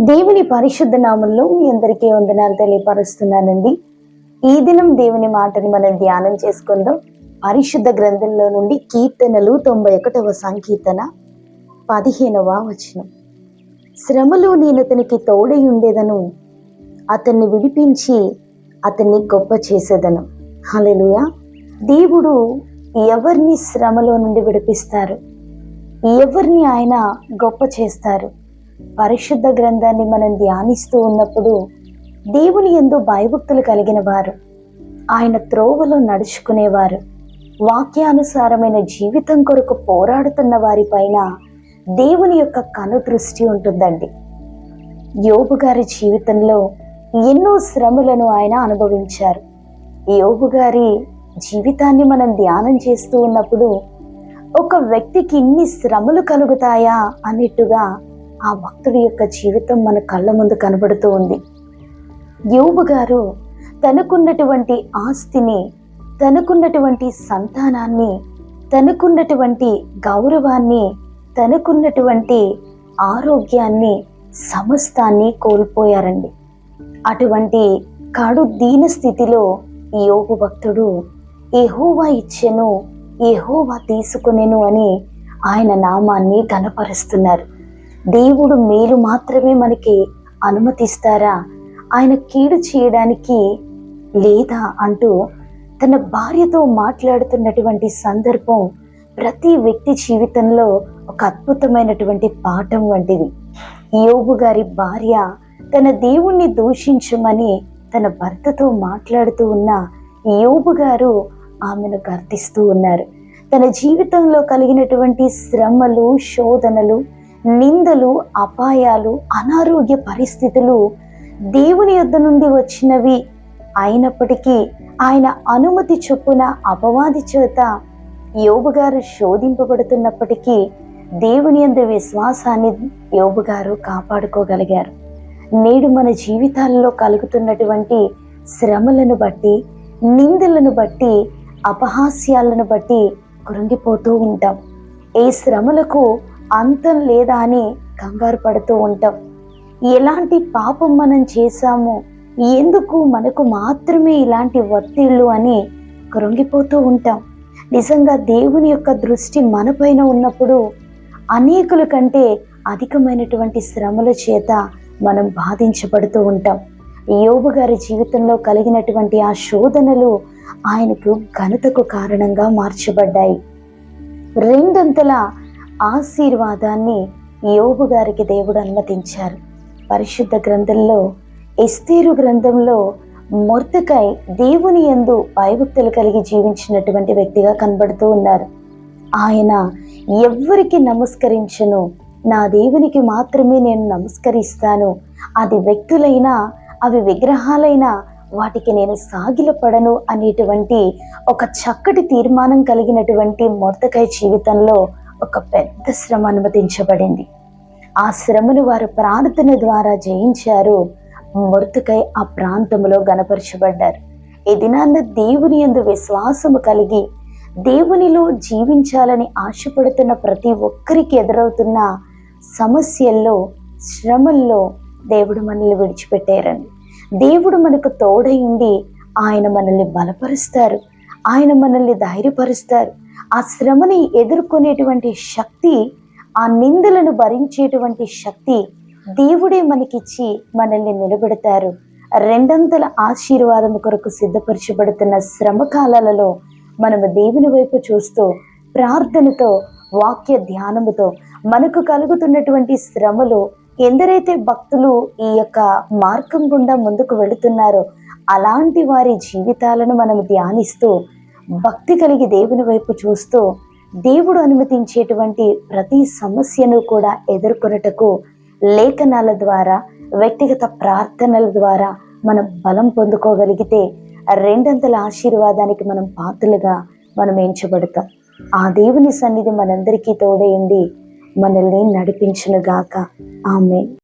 దేవుని పరిశుద్ధ నామంలో మీ అందరికీ వందనాలు తెలియపరుస్తున్నానండి. ఈ దినం దేవుని మాటని మనం ధ్యానం చేసుకుందాం. పరిశుద్ధ గ్రంథంలో నుండి కీర్తనలు తొంభై ఒకటవ సంకీర్తన పదిహేనవ వచనం. శ్రమలో నేను అతనికి తోడై ఉండేదను. అతన్ని విడిపించి అతన్ని గొప్ప చేసేదను. హల్లెలూయా. దేవుడు ఎవరిని శ్రమలో నుండి విడిపిస్తారు? ఎవరిని ఆయన గొప్ప చేస్తారు? పరిశుద్ధ గ్రంథాన్ని మనం ధ్యానిస్తూ ఉన్నప్పుడు దేవుని ఎందు భయభక్తులు కలిగిన వారు ఆయన త్రోవలో నడుచుకునేవారు వాక్యానుసారమైన జీవితం కొరకు పోరాడుతున్న వారిపైన దేవుని యొక్క కను దృష్టి ఉంటుందండి. యోబు గారి జీవితంలో ఎన్నో శ్రమలను ఆయన అనుభవించారు. యోబు గారి జీవితాన్ని మనం ధ్యానం చేస్తూ ఉన్నప్పుడు ఒక వ్యక్తికి ఇన్ని శ్రమలు కలుగుతాయా అన్నట్టుగా ఆ భక్తుడి యొక్క జీవితం మన కళ్ళ ముందు కనబడుతూ ఉంది. యోబు గారు తనకున్నటువంటి ఆస్తిని తనకున్నటువంటి సంతానాన్ని తనకున్నటువంటి గౌరవాన్ని తనకున్నటువంటి ఆరోగ్యాన్ని సమస్తాన్ని కోల్పోయారండి. అటువంటి కడు దీన స్థితిలో యోగు భక్తుడు ఏహోవా ఇచ్చెను ఏహోవా తీసుకునేను అని ఆయన నామాన్ని కనపరుస్తున్నారు దేవుడు మేలు మాత్రమే మనకి అనుమతిస్తారా? ఆయన కీడు చేయడానికి లేదా అంటూ తన భార్యతో మాట్లాడుతున్నటువంటి సందర్భం ప్రతి వ్యక్తి జీవితంలో ఒక అద్భుతమైనటువంటి పాఠం వంటిది. యోబు గారి భార్య తన దేవుణ్ణి దూషించమని తన భర్తతో మాట్లాడుతూ ఉన్న యోగు గారు ఆమెను గర్తిస్తూ ఉన్నారు. తన జీవితంలో కలిగినటువంటి శ్రమలు శోధనలు నిందలు అపాయాలు అనారోగ్య పరిస్థితులు దేవుని యొద్ద నుండి వచ్చినవి. అయినప్పటికీ ఆయన అనుమతి చొప్పున అపవాది చేత యోబు గారు శోధింపబడుతున్నప్పటికీ దేవుని అందు విశ్వాసాన్ని యోబు గారు కాపాడుకోగలిగారు. నేడు మన జీవితాల్లో కలుగుతున్నటువంటి శ్రమలను బట్టి నిందలను బట్టి అపహాస్యాలను బట్టి కృంగిపోతూ ఉంటాం. ఏ శ్రమలకు అంతం లేదా అని కంగారు పడుతూ ఉంటాం. ఎలాంటి పాపం మనం చేశామో ఎందుకు మనకు మాత్రమే ఇలాంటి ఒత్తిళ్ళు అని కృంగిపోతూ ఉంటాం. నిజంగా దేవుని యొక్క దృష్టి మనపైన ఉన్నప్పుడు అనేకుల కంటే అధికమైనటువంటి శ్రమల చేత మనం బాధించబడుతూ ఉంటాం. యోబు గారి జీవితంలో కలిగినటువంటి ఆ శోధనలు ఆయనకు ఘనతకు కారణంగా మార్చబడ్డాయి. రెండంతల ఆశీర్వాదాన్ని యోబు గారికి దేవుడు అనుమతించారు. పరిశుద్ధ గ్రంథంలో ఎస్తేరు గ్రంథంలో మొర్తకై దేవుని యందు భయభక్తులు కలిగి జీవించినటువంటి వ్యక్తిగా కనబడుతూ ఉన్నారు. ఆయన ఎవ్వరికి నమస్కరించను నా దేవునికి మాత్రమే నేను నమస్కరిస్తాను. అది వ్యక్తులైనా అవి విగ్రహాలైనా వాటికి నేను సాగిలపడను అనేటువంటి ఒక చక్కటి తీర్మానం కలిగినటువంటి మొర్తకాయ జీవితంలో ఒక పెద్ద శ్రమ అనుమతించబడింది. ఆ శ్రమను వారు ప్రార్థన ద్వారా జయించారు. మృతుకై ఆ ప్రాంతంలో గనపరచబడ్డారు ఈ దినాన్న దేవుని యందు విశ్వాసము కలిగి దేవునిలో జీవించాలని ఆశపడుతున్న ప్రతి ఒక్కరికి ఎదురవుతున్న సమస్యల్లో శ్రమల్లో దేవుడు మనల్ని విడిచిపెట్టారండి. దేవుడు మనకు తోడై ఉండి ఆయన మనల్ని బలపరుస్తారు. ఆయన మనల్ని ధైర్యపరుస్తారు. ఆ శ్రమని ఎదుర్కొనేటువంటి శక్తి ఆ నిందలను భరించేటువంటి శక్తి దేవుడే మనకిచ్చి మనల్ని నిలబెడతారు. రెండంతల ఆశీర్వాదం కొరకు సిద్ధపరచబడుతున్న శ్రమ కాలాలలో మనము దేవుని వైపు చూస్తూ ప్రార్థనతో వాక్య ధ్యానముతో మనకు కలుగుతున్నటువంటి శ్రమలు ఎందరైతే భక్తులు ఈ యొక్క మార్గం గుండా ముందుకు వెళుతున్నారో అలాంటి వారి జీవితాలను మనం ధ్యానిస్తూ భక్తి కలిగి దేవుని వైపు చూస్తూ దేవుడు అనుమతించేటువంటి ప్రతి సమస్యను కూడా ఎదుర్కొనుటకు లేఖనాల ద్వారా వ్యక్తిగత ప్రార్థనల ద్వారా మనం బలం పొందుకోగలిగితే రెండంతల ఆశీర్వాదానికి మనం పాత్రలుగా మనం ఎంచబడతాం. ఆ దేవుని సన్నిధి మనందరికీ తోడేయండి. మనల్ని నడిపించునుగాక. ఆమె